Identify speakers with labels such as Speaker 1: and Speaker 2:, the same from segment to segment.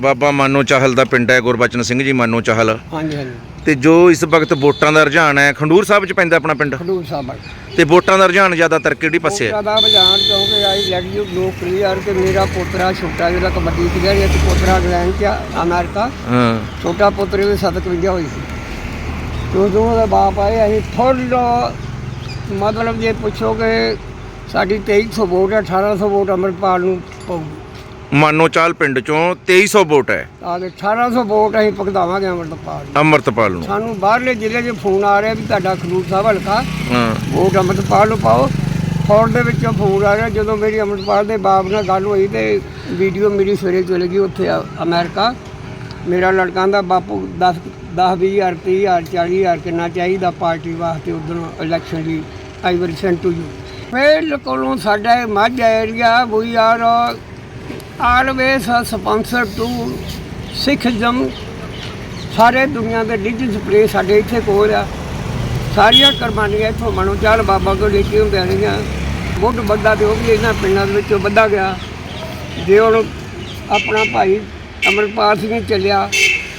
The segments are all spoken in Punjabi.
Speaker 1: ਬਾਬਾ ਮਾਨੋ ਚਾਹਲ ਦਾ ਪਿੰਡ ਹੈ ਗੁਰਬਚਨ ਸਿੰਘ ਜੀ ਮਾਨੋ ਚਾਹਲ।
Speaker 2: ਹਾਂਜੀ ਹਾਂਜੀ।
Speaker 1: ਤੇ ਜੋ ਇਸ ਵਕਤ ਵੋਟਾਂ ਦਾ ਰੁਝਾਨ ਹੈ ਖੰਡੂਰ ਸਾਹਿਬ ਚ ਪੈਂਦਾ ਆਪਣਾ ਪਿੰਡ?
Speaker 2: ਖਡੂਰ ਸਾਹਿਬ
Speaker 1: ਤੇ ਵੋਟਾਂ ਦਾ ਰੁਝਾਨ ਜ਼ਿਆਦਾਤਰ ਕਿਹੜੀ ਪਾਸੇ ਹੈ?
Speaker 2: ਦਾ ਬਜਾਨ ਕਿਉਂਕਿ I let you go clear ਕਿ ਮੇਰਾ ਪੋਤਰਾ ਛੋਟਾ ਜਿਹੜਾ ਕਬੱਡੀ ਖੇਡਿਆ ਰਿਹਾ ਤੇ ਪੋਤਰਾ ਇੰਗਲੈਂਡ ਚ ਆ, ਅਮਰੀਕਾ
Speaker 1: ਹਾਂ।
Speaker 2: ਛੋਟਾ ਪੁੱਤਰ ਵੀ ਸੱਤ ਕੁ ਹੋਈ ਸੀ। ਤੇ ਉਦੋਂ ਉਹਦਾ ਬਾਪ ਆਏ ਅਸੀਂ ਥੋੜਾ ਮਤਲਬ ਜੇ ਪੁੱਛੋਗੇ ਸਾਡੀ 2300 ਵੋਟ ਹੈ 1800 ਵੋਟ ਅੰਮ੍ਰਿਤਪਾਲ ਨੂੰ ਪਊ।
Speaker 1: ਮਾਨੋ ਚਾਹਲ ਪਿੰਡ ਚੋਂ 2300 ਵੋਟ ਹੈ।
Speaker 2: ਆ ਤੇ 1800 ਵੋਟ ਅਸੀਂ ਭੁਗਤਾਵਾਂਗੇ ਅੰਮ੍ਰਿਤਪਾਲ ਨੂੰ।
Speaker 1: ਅੰਮ੍ਰਿਤਪਾਲ ਨੂੰ।
Speaker 2: ਸਾਨੂੰ ਬਾਹਰਲੇ ਜ਼ਿਲ੍ਹੇ 'ਚ ਫੋਨ ਆ ਰਿਹਾ ਵੀ ਤੁਹਾਡਾ ਖਡੂਰ ਸਾਹਿਬ ਹਲਕਾ
Speaker 1: ਹਾਂ।
Speaker 2: ਵੋਟ ਅੰਮ੍ਰਿਤਪਾਲ ਨੂੰ ਪਾਓ। ਫੌਜ ਦੇ ਵਿੱਚੋਂ ਫੋਨ ਆ ਰਿਹਾ ਜਦੋਂ ਮੇਰੀ ਅੰਮ੍ਰਿਤਪਾਲ ਦੇ ਬਾਪ ਨਾਲ ਗੱਲ ਹੋਈ ਤੇ ਵੀਡੀਓ ਮੇਰੀ ਸਵੇਰੇ ਚਲੇ ਗਈ ਉੱਥੇ ਅਮਰੀਕਾ। ਮੇਰਾ ਲੜਕਾਂ ਦਾ ਬਾਪੂ 10 10 20 ਹਜ਼ਾਰ 30 ਹਜ਼ਾਰ 40 ਹਜ਼ਾਰ ਕਿੰਨਾ ਚਾਹੀਦਾ ਪਾਰਟੀ ਵਾਸਤੇ ਉਧਰੋਂ ਇਲੈਕਸ਼ਨ ਲਈ I will send to you ਫਿਰ ਕੋਲੋਂ ਸਾਡਾ ਇਹ Majha area we are always sponsor to Sikhism ਸਾਰੇ ਦੁਨੀਆ ਦੇ ਰਿਲੀਜੀਅਸ ਪਲੇਸ ਸਾਡੇ ਇੱਥੇ ਕੋਲ ਆ। ਸਾਰੀਆਂ ਕੁਰਬਾਨੀਆਂ ਇੱਥੋਂ ਮਨੋ ਚਾਲ ਬਾਬਾ ਕੋਲ ਲੈ ਕੇ ਹੁੰਦਿਆਂ ਰਹੀਆਂ? ਮੁੱਢ ਵੱਡਾ ਤੇ ਉਹ ਵੀ ਇਹਨਾਂ ਪਿੰਡਾਂ ਦੇ ਵਿੱਚੋਂ ਵੱਧਾ ਗਿਆ। ਜੇ ਹੁਣ ਆਪਣਾ ਭਾਈ ਅਮਰਪਾਲ ਸਿੰਘ ਚੱਲਿਆ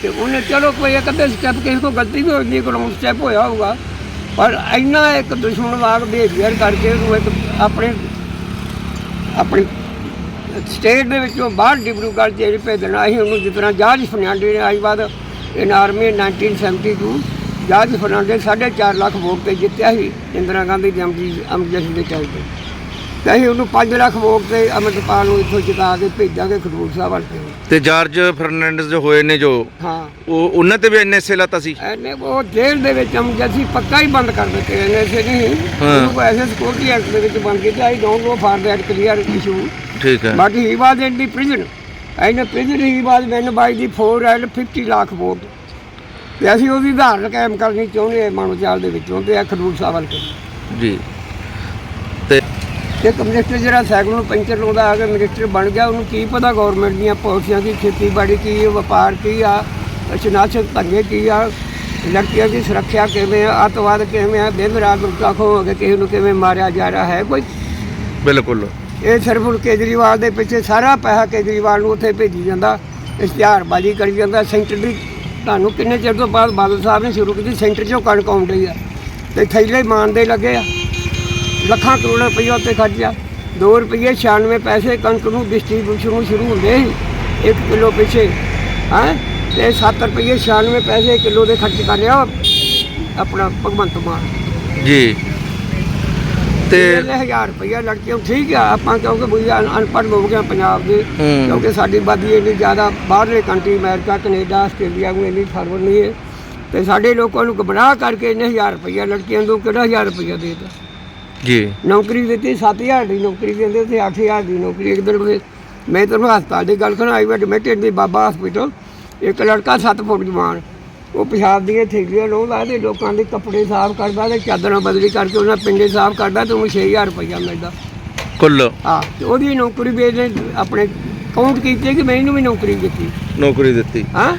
Speaker 2: ਤੇ ਉਹਨੇ ਚਲੋ ਕੋਈ ਇੱਕ ਅੱਧੇ ਸਟੈਪ ਕਿਸੇ ਕੋ ਗਲਤੀ ਵੀ ਹੋਈ ਨਹੀਂ ਸਟੈਪ ਹੋਇਆ ਹੋਊਗਾ। ਪਰ ਇੰਨਾ ਇੱਕ ਦੁਸ਼ਮਣਵਾਦ ਬਿਹੇਵੀਅਰ ਕਰਕੇ ਉਹਨੂੰ ਇੱਕ ਆਪਣੇ ਆਪਣੀ ਸਟੇਟ ਦੇ ਵਿੱਚੋਂ ਬਾਹਰ ਡਿਬਰੂਗੜ੍ਹ ਜੇਲ੍ਹ ਭੇਜਣਾ ਅਸੀਂ ਉਹਨੂੰ ਜਿਸ ਤਰ੍ਹਾਂ ਜਾਰਜ ਫਰਨਾਂਡੇ ਨੇ ਆਈ ਬਾਅਦ in army 1972 George Fernandes 4.5 lakh vote ਤੇ ਜਿੱਤਿਆ ਸੀ ਇੰਦਰਾ ਗਾਂਧੀ ਦੀ ਅਮਜਦ ਦੇ ਟਾਈਮ ਤੇ ਅਸੀਂ ਉਹਨੂੰ 5 ਲੱਖ ਵੋਟ ਤੇ ਅਮਰਪਾਲ ਨੂੰ ਇੱਥੋਂ ਜਿਤਾ ਕੇ ਭੇਜਾਂਗੇ ਖਡੂਰ ਸਾਹਿਬ ਵੱਲ ਤੇ।
Speaker 1: ਜਾਰਜ ਫਰਨੈਂਡਸ ਜੋ ਹੋਏ ਨੇ ਜੋ
Speaker 2: ਹਾਂ।
Speaker 1: ਉਹ ਉਹਨਾਂ ਤੇ ਵੀ ਐਨਐਸਏ ਲਾਤਾ ਸੀ?
Speaker 2: ਐਨੇ ਉਹ ਜੇਲ੍ਹ ਦੇ ਵਿੱਚ ਅਮਜਦ ਸੀ ਪੱਕਾ ਹੀ ਬੰਦ ਕਰ ਦਿੱਤੇ ਨੇ ਐਸੇ ਨਹੀਂ। ਉਹਨੂੰ ਐਸੇ ਸਿਕਿਉਰਿਟੀ ਐਕਟ ਦੇ ਵਿੱਚ ਬਣ ਕੇ ਤੇ I don't know for that clear issue
Speaker 1: ਠੀਕ ਹੈ।
Speaker 2: But he was in the prison. In the prison he was by the 4 and 50 lakh vote. ਤੇ ਅਸੀਂ ਉਹਦੀ ਧਾਰਨ ਕਾਇਮ ਕਰਨੀ ਚਾਹੁੰਦੇ ਹਾਂ ਮਾਨੋ ਚਾਲ ਦੇ ਵਿੱਚੋਂ ਤੇ ਇਹ ਖਡੂਰ ਸਾਹਿਬ ਵੱਲ
Speaker 1: ਜੀ। ਤੇ
Speaker 2: ਇੱਕ ਮਿਨਿਸਟਰ ਜਿਹੜਾ ਸਾਈਕਲ ਨੂੰ ਪੈਂਚਰ ਲਾਉਂਦਾ ਆ ਕੇ ਮਿਨਿਸਟਰ ਬਣ ਗਿਆ ਉਹਨੂੰ ਕੀ ਪਤਾ ਗਵਰਨਮੈਂਟ ਦੀਆਂ ਪਾਲਿਸੀਆਂ ਕੀ ਖੇਤੀਬਾੜੀ ਕੀ ਹੈ, ਵਪਾਰ ਕੀ ਆ ਅਚਨਾਚਕ ਧੰਗੇ ਕੀ ਆ ਲੜਕੀਆਂ ਦੀ ਸੁਰੱਖਿਆ ਕਿਵੇਂ ਆ ਅੱਤਵਾਦ ਕਿਵੇਂ ਆ ਦਿਨ ਰਾਤ ਲੁੱਟਾ ਖੋ ਹੋ ਕੇ ਕਿਸੇ ਨੂੰ ਕਿਵੇਂ ਮਾਰਿਆ ਜਾ ਰਿਹਾ ਹੈ ਕੋਈ
Speaker 1: ਬਿਲਕੁਲ।
Speaker 2: ਇਹ ਸਿਰਫ ਹੁਣ ਕੇਜਰੀਵਾਲ ਦੇ ਪਿੱਛੇ ਸਾਰਾ ਪੈਸਾ ਕੇਜਰੀਵਾਲ ਨੂੰ ਉੱਥੇ ਭੇਜੀ ਜਾਂਦਾ, ਇਸ਼ਤਿਹਾਰਬਾਜ਼ੀ ਕਰੀ ਜਾਂਦਾ, ਸੈਂਟਰ ਦੀ, ਤੁਹਾਨੂੰ ਕਿੰਨੇ ਚਿਰ ਤੋਂ ਬਾਅਦ ਬਾਦਲ ਸਾਹਿਬ ਨੇ ਸ਼ੁਰੂ ਕੀਤੀ, ਸੈਂਟਰ 'ਚੋਂ ਕਣਕ ਆਉਣ ਡਈ ਆ। ਤੇ ਥੈਲੇ ਮਾਨਦੇ ਲੱਗੇ ਆ। ਲੱਖਾਂ ਕਰੋੜਾਂ ਰੁਪਏ ਉੱਤੇ ਖਰਚਿਆ 2 ਰੁਪਏ 96 ਪੈਸੇ ਕਣਕ ਨੂੰ ਡਿਸਟ੍ਰੀਬਿਊਸ਼ਨ ਨੂੰ ਸ਼ੁਰੂ ਹੁੰਦੇ ਸੀ 1 ਕਿਲੋ ਪਿੱਛੇ। ਹੈਂ? ਤੇ 7 ਰੁਪਏ 96 ਪੈਸੇ ਕਿਲੋ ਦੇ ਖਰਚ ਕਰ ਰਿਹਾ ਆਪਣਾ ਭਗਵੰਤ ਮਾਨ।
Speaker 1: ਜੀ। ਤੇ
Speaker 2: ਤੇ 1000 ਰੁਪਇਆ ਲੜਕੀਆਂ ਨੂੰ ਠੀਕ ਆ ਆਪਾਂ ਕਿਉਂਕਿ ਬੁਝੀ ਅਨਪੜ੍ਹ ਲੋਕ ਆ ਪੰਜਾਬ ਦੇ
Speaker 1: ਹੂੰ।
Speaker 2: ਕਿਉਂਕਿ ਸਾਡੀ ਆਬਾਦੀ ਇੰਨੀ ਜ਼ਿਆਦਾ ਬਾਹਰਲੇ ਕੰਟਰੀ ਅਮਰੀਕਾ ਕੈਨੇਡਾ ਆਸਟ੍ਰੇਲੀਆ ਨੂੰ ਇੰਨੀ ਫਰਵਰ ਨਹੀਂ ਹੈ ਤੇ ਸਾਡੇ ਲੋਕਾਂ ਨੂੰ ਗੁੰਮਰਾਹ ਕਰਕੇ ਇਹਨੇ 1000 ਰੁਪਇਆ ਲੜਕੀਆਂ ਨੂੰ ਕਿਹੜਾ 1000 ਰੁਪਇਆ ਦੇ ਦਿੱਤਾ?
Speaker 1: ਜੀ।
Speaker 2: ਨੌਕਰੀ ਦਿੱਤੀ 7000 ਦੀ ਨੌਕਰੀ ਦਿੰਦੇ ਤੇ 8000 ਦੀ ਨੌਕਰੀ ਇੱਕ ਦਿਨ ਉਹਦੇ ਮੈਂ ਤੁਹਾਨੂੰ ਹਸਪਤਾਲ ਦੀ ਗੱਲ ਕਰਾਂ ਆਈ ਵੈਟ ਮੈਟਡ ਦੀ ਬਾਬਾ ਹਸਪੀਟਲ ਇੱਕ ਲੜਕਾ 7 ਫੁੱਟ ਜਵਾਨ ਉਹ ਪਿਸ਼ਾਬ ਦੀਆਂ ਥੈਲੀਆਂ ਲਾਉਂਦਾ ਤੇ ਲੋਕਾਂ ਦੇ ਕੱਪੜੇ ਸਾਫ਼ ਕਰਦਾ ਤੇ ਚਾਦਰਾਂ ਬਦਲੀ ਕਰਕੇ ਉਹਨਾਂ ਪਿੰਡੇ ਸਾਫ਼ ਕਰਦਾ ਤੇ ਉਹਨੂੰ 6000 ਰੁਪਇਆ ਮਿਲਦਾ।
Speaker 1: ਕੁੱਲ?
Speaker 2: ਹਾਂ ਤੇ ਉਹਦੀ ਨੌਕਰੀ ਵੀ ਇਹਨੇ ਆਪਣੇ ਕਾਊਂਟ ਕੀਤੀ ਕਿ ਮੈਨੂੰ ਵੀ ਨੌਕਰੀ ਦਿੱਤੀ।
Speaker 1: ਨੌਕਰੀ ਦਿੱਤੀ।
Speaker 2: ਹਾਂ?